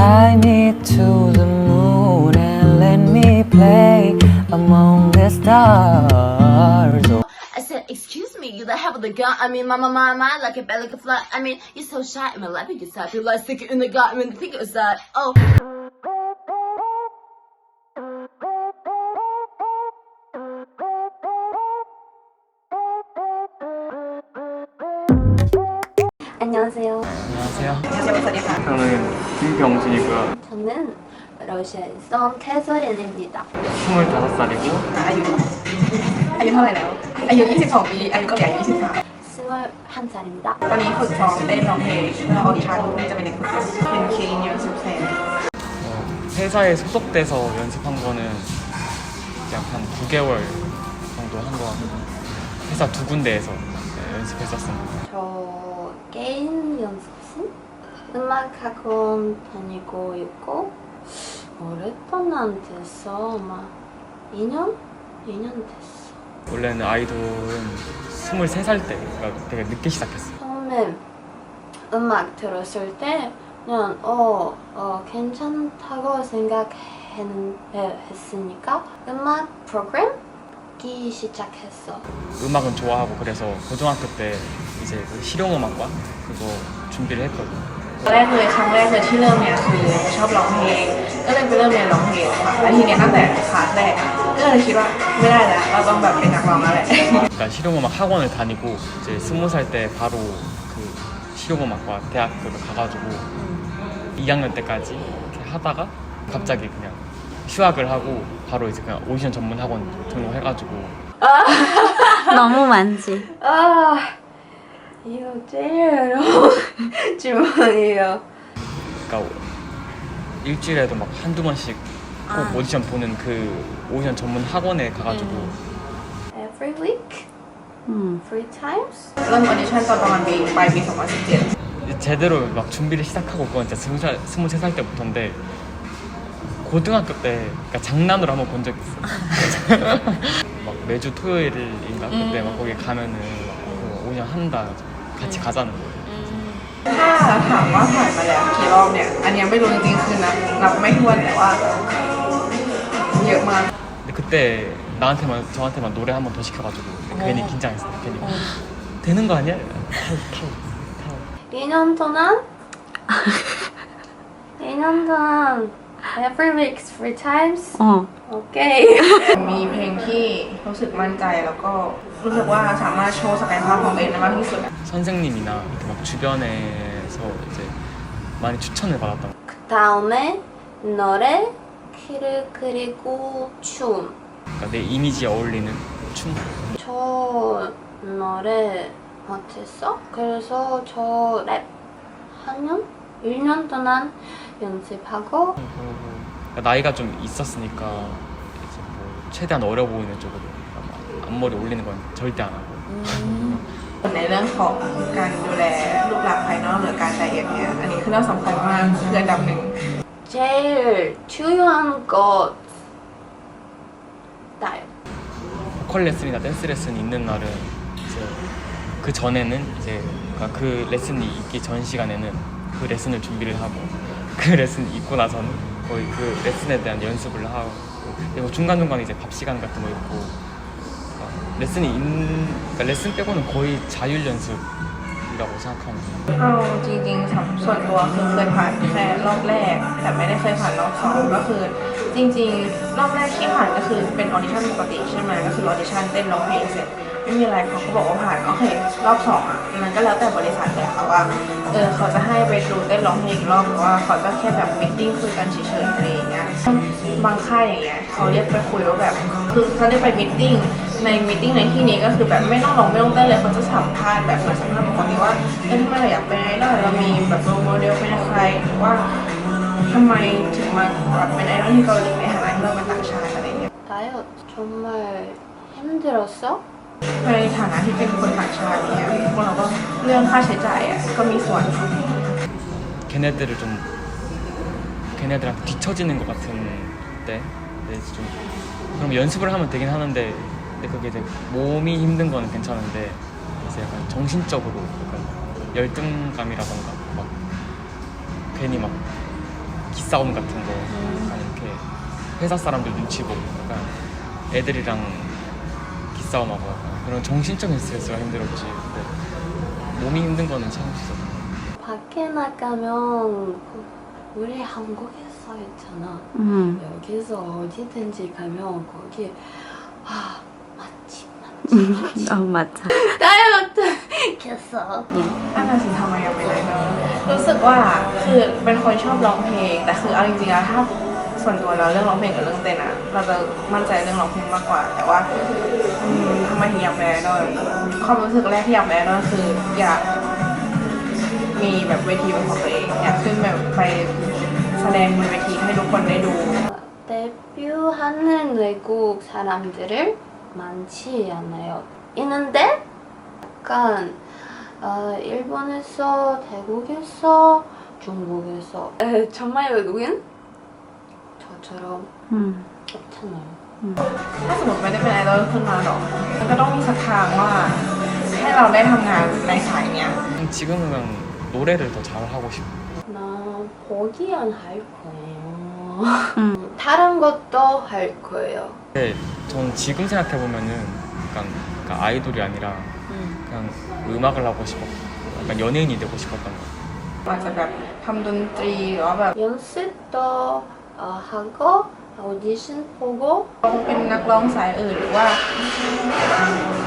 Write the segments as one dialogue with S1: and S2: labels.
S1: Fly me to the moon and let me play among the stars.
S2: I said, excuse me, you the have the gun. I mean, my, my, like a belly, like a fly. I mean, you're so shy. I mean, let me get side. People like stick it in the gut. I mean, think it was that. Oh. 안녕하세요.
S3: 안녕하세요. 저는 김병준이고요.
S2: 저는 러시아에서 캐서린입니다.
S3: 25살이고
S4: อายุอายุเท่าไหร่แล้ว อายุ 22 ปี อายุเกาหลีอายุ
S2: 21살입니다.
S4: 23 ตอนนี้ฝึกซ้อมเต้นร้องเพลงเพื่อออดิชั่นที่จะเป็นเด็กฝึกงานเป็นคีนยูสิบเซน
S3: 어, 회사에 소속돼서 연습한 거는 그냥 한 9개월 정도 한 거 같거든요. 회사 두 군데에서 네, 연습했었습니다.
S2: 저 게임 연습생? 음악 학원 다니고 있고 오랫동안 됐어. 아마 2년? 2년 됐어.
S3: 원래는 아이돌은 23살 때 그러니까 되게 늦게 시작했어요.
S2: 처음에 음악 들었을 때 그냥 어, 어 괜찮다고 생각했으니까 음악 프로그램 기 시작했어.
S3: 음악은 좋아하고 그래서 고등학교 때 이제 그 실용음악과 그거 준비를 했거든요.
S4: ตอนแรกเลยครั้งแรกเลยที่เริ่มเนี่ยคือชอบร้องเพลง ก็เลยไปเริ่มเรียนร้องเพลงค่ะแล้วทีเนี้ยตั้งแต่คลาสแรกอะก็เลยคิดว่าไม่ได้แล้วเราต้องแบบเป็นนักร้องแล้วแหละ
S3: 일단 실용음악 학원을 다니고 이제 스무 살 때 바로 그 실용음악과 대학교를 가가지고 2학년 때까지 이렇게 하다가 갑자기 그냥 휴학을 하고 바로 이제 그냥 오디션 전문 학원 등록해가지고 아.
S5: 너무 많지.
S2: 아 이거 제일 어려운 질문이에요
S3: 그러니까 일주일에도 막 한두 번씩 꼭
S5: 아.
S3: 오디션 보는 그 오디션 전문 학원에 가가지고 음.
S2: every week?
S5: Hmm.
S2: Three times?
S3: 제대로 막 준비를 시작하고 그건 진짜 스무 살 때부터인데 고등학교 때 그러니까 장난으로 한번 본 적 있어. 막 매주 토요일인가 그때 막 거기 가면은 막 그거 오디션 한다 같이 가자는 거예요.
S4: ถ้าถามว่าผ่านมาแล้วกี่รอบเนี่ย อันเนี้ยไม่รู้จริงๆคือนับนับไม่ถ้วนแต่ว่าเยอะมาก
S3: 근데 그때 나한테만 저한테만 노래 한 번 더 시켜가지고 괜히 긴장했어. 괜히 되는 거 아니야? 타오 타오 타오.
S2: 2년 동안 2년 동안 every week three times.
S5: 어.
S2: 오케이.
S4: มีเพลงที่รู้สึกมั่นใจแล้วก็รู้สึกว่าสามารถโชว์ศักยภาพของตัวเองได้มากที่สุดอะ
S3: 선생님이나 이렇게 막 주변에서 이제 많이 추천을 받았던 거.
S2: 그 다음에 노래, 키를 그리고 춤.
S3: 그러니까 내 이미지에 어울리는 춤.
S2: 저 노래 못했어? 그래서 저 랩 한 년? 1년 동안 연습하고
S3: 그러니까 나이가 좀 있었으니까 이제 뭐 최대한 어려 보이는 쪽으로 아마 앞머리 올리는 건 절대 안 하고
S4: ในเรื่องของการดูแลรูปลักษณ์ภายนอกหรือการไดเอทเนี่ย อันนี้คือเรื่องสำคัญมากคืออันดับหนึ่ง
S2: 제일 중요한 것 나요.
S3: 보컬 레슨이나 댄스 레슨이 있는 날은 이제 그 전에는 이제 그러니까 그 레슨이 있기 전 시간에는 그 레슨을 준비를 하고 그 레슨 있고 나서는 거의 그 레슨에 대한 연습을 하고 그리고 중간중간 이제 밥 시간 같은 거 있고 그러니까 레슨이 있는 그러니까 레슨 빼고는 거의 자율 연습이라고 생각합니다.
S4: เอาจริงๆสำส่วนตัวคือเคยผ่านแค่รอบแรก แต่ไม่ได้เคยผ่านรอบสองก็คือ จริงๆ รอบแรกที่ผ่านก็คือเป็นออดิชั่นปกติใช่ไหมก็คือออดิชั่นเต้นร้องเพลงเสร็จ ไม่มีอะไรเขาก็บอกว่าผ่านโอเครอบสองอะมันก็แล้วแต่บริษัทแต่ค่ะว่าเออเขาจะให้ไปดูได้ร้องเพลอีกรอบหรือว่าเขาจะแค่แบบมิทติ้งคุยกันเฉยๆอะไรอย่างเงี้ยบางค่ายอย่างเงี้ยเขาเรียกไปคุยว่าแบบคือเขาได้ไปมิทติ้งในมิทติ้งในที่นี้ก็คือแบบไม่ต้องร้องไม่ต้องเต้นเลยเขาจะสัมภาษณ์แบบเหมือนสัมภาษณ์ปกติว่าเออทำไมเราอยากไป็นไอดอลเรามีแบบโมเดลเป็นใครว่าทำไมถึงมาแบบเป็นไอดอลที่เกาหลีในฐานะที่เราเป็นต่างชาติอะไรเงี้ย
S2: 다이어트 정말 힘들었 어?
S4: ในฐานะที่เป็นคนต่างชาติเนี่ยพวกเราก็เรื่องค่าใช้จ่ายอ่ะก็มีส่วน
S3: 걔네들을 좀 걔네들한테 뒤처지는 것 같은 때 근데 이제 좀 그럼 연습을 하면 되긴 하는데 근데 그게 이제 몸이 힘든 거는 괜찮은데 이제 약간 정신적으로 약간 열등감이라던가 막 괜히 막 기싸움 같은 거 약간 이렇게 회사 사람들 눈치 보고 약간 애들이랑 기싸움하고 약간 그런 정신적인 스트레스가 힘들었지 근데 몸이 힘든 거는 참을 수 있었어
S2: 밖에 나가면 우리 한국에서 있잖아.
S5: 음.
S2: 여기서 어디든지 가면 거기 아 맛집 맛집
S5: 어, 맞아.
S2: 다이어트 겠어.
S4: นั่นน่ะสิทำไมยังไม่ได้เนอะรู้สึกว่าคือเป็นคนชอบร้องเพลง แต่คือเอาจริงๆแล้วถ้า ส่วนตัวเราเรื่องร้องเพลงกับเรื่องเต้นอะเราจะมั่นใจเรื่องร้องเพลงมากกว่า แต่ว่าอืมทำไมถึงอยากไปไอดอลความรู้สึกแรกที่อยากไปไอดอลคืออยากมีแบบเวทีเป็นของตัวเองอยากขึ้นแบบไปแสดงบนเวทีให้ทุกคนได้ดู
S2: 데뷔하는 외국 사람들을 많지 않아요. 있는데 약간 어, 일본에서, 태국에서, 중국에서 에, 정말 외국인 저처럼
S5: 음.
S2: 없잖아요.
S4: ถ้าสมมติไม่ได้เป็นไอดอลขึ้นมาหรอกมันก็ต้องมีสักทางว่าให้เราได้ทำงานในสายเนี้ย
S3: 지금은 그냥 노래를 더 잘하고 싶어
S2: 나 포기 안 할 거예요.
S5: 음.
S2: 다른 것도 할 거예요.
S3: 근데 전 지금 생각해보면은 약간 그러니까 아이돌이 아니라
S2: 음.
S3: 그냥 음악을 하고 싶었고 약간 연예인이 되고 싶었던 거
S4: อาจจะแบบทำดนตรีหรือว่าแบบ
S2: 연습도 어, 하고 오디션 보고
S4: ต้องเป็นนักร้องสายอื่นหรือว่า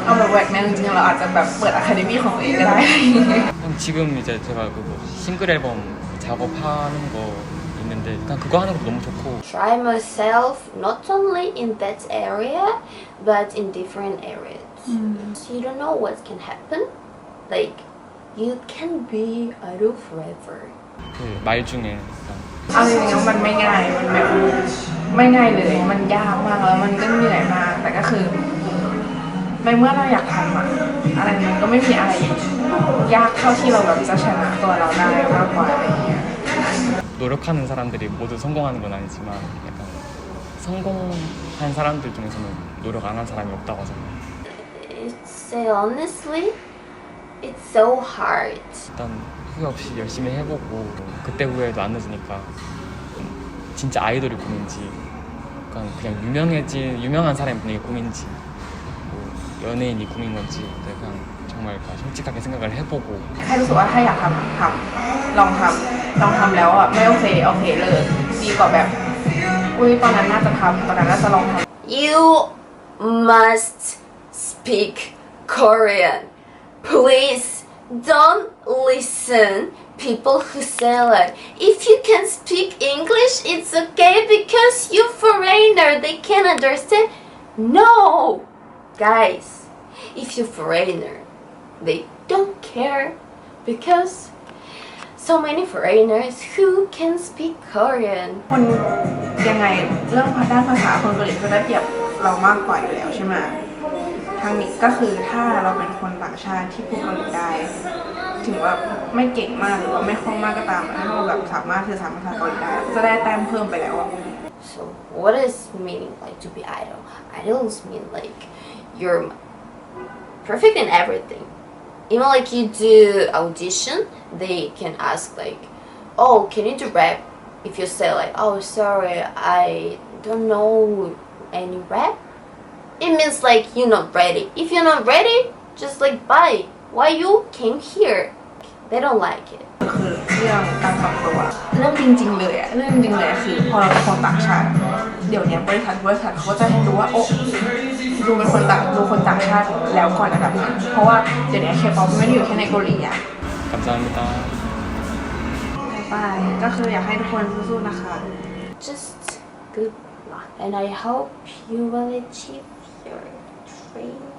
S4: เอาแบบแหวกแนวจริงๆเราอาจจะแบบเปิดอะคาเดมี่ของตัวเองก็ได้
S3: 그냥 지금 이제 제가 그거 싱글 앨범 작업하는 거 있는데 그냥 그거 하는 것도 너무 좋고
S2: try myself not only in that area but in different areas. You don't know what can happen. Like you can be idol forever.
S3: 그 말 중에 약간
S4: เอาจริงๆแล้วมันไม่ง่าย มันแบบไม่ง่ายเลย มันยากมากแล้วมันก็เหนื่อยมาก แต่ก็คือในเมื่อเราอยากทำอะอะไรมันก็ไม่มีอะไรยากเท่าที่เราแบบจะชนะตัวเราได้มากกว่าอะไรอย่างเงี้ย
S3: 노력하는 사람들이 모두 성공하는 건 아니지만 약간 성공한 사람들 중에서는 노력 안 한 사람이 없다고 하잖아요
S2: It's say honestly, it's so hard.
S3: 일단 후회 없이 열심히 해보고 그때 후회도 안 늦으니까 좀 진짜 아이돌이 꿈인지 약간 그냥 유명해진 유명한 사람이 분에게 꿈인지 뭐 연예인이 꿈인 건지 이제 그냥 정말 그냥 솔직하게 생각을 해보고
S4: แค่รู้สึกว่าถ้าอยากทำทำลองทำลองทำแล้วอ่ะไม่โอเคโอเคเลยดีกว่าแบบ อุ้ยตอนนั้นน่าจะทำตอนนั้นน่าจะลองทำ
S2: You must speak Korean. Please don't listen people who say like if you can speak English it's okay because you foreigner they can understand. No, guys, if you foreigner they don't care because so many foreigners who can speak Korean.
S4: คนยังไงเรื่องด้านภาษาคนเกาหลีจะได้เปรียบเรามากกว่าอยู่แล้วใช่ไหม ทางนี้ก็คือถ้าเราเป็นคนต่างชาติที่พูดเกาหลีได้ ถึงว่าไม่เก่งมากหรือว่าไม่คล่องมากก็ตามถ้าเราแบบสามารถสื่อสารภาษาเกาหลีได้จะได้แต้มเพิ่มไปแล้วอะ
S2: So what is meaning like to be idol? Idols mean like you're perfect in everything. Even like you do audition, they can ask like, "Oh, can you do rap?" If you say like, "Oh, sorry, I don't know any rap," it means like you're not ready. If you're not ready, just like bye. Why you came here? They don't like it.
S4: คือเรื่องการปรับตัวเรื่องจริง ๆ เลยอะเรื่องจริงๆเลยอะคือพอเราเป็นคนต่างชาติ เดี๋ยวเนี้ยบริษัทบริษัทเขาก็จะให้ดูว่าโอ้ดูเป็นคนต่างดูคนต่างชาติแล้วก่อนอันดับหนึ่งเพราะว่าเดี๋ยวนี้เคป๊อปไม่ได้อยู่แค่ในเกาหลีอะ
S3: 감사합니다.
S4: ไปก็คืออยากให้ทุกคนสู้ๆนะคะ
S2: just good luck and I hope you will achieve free.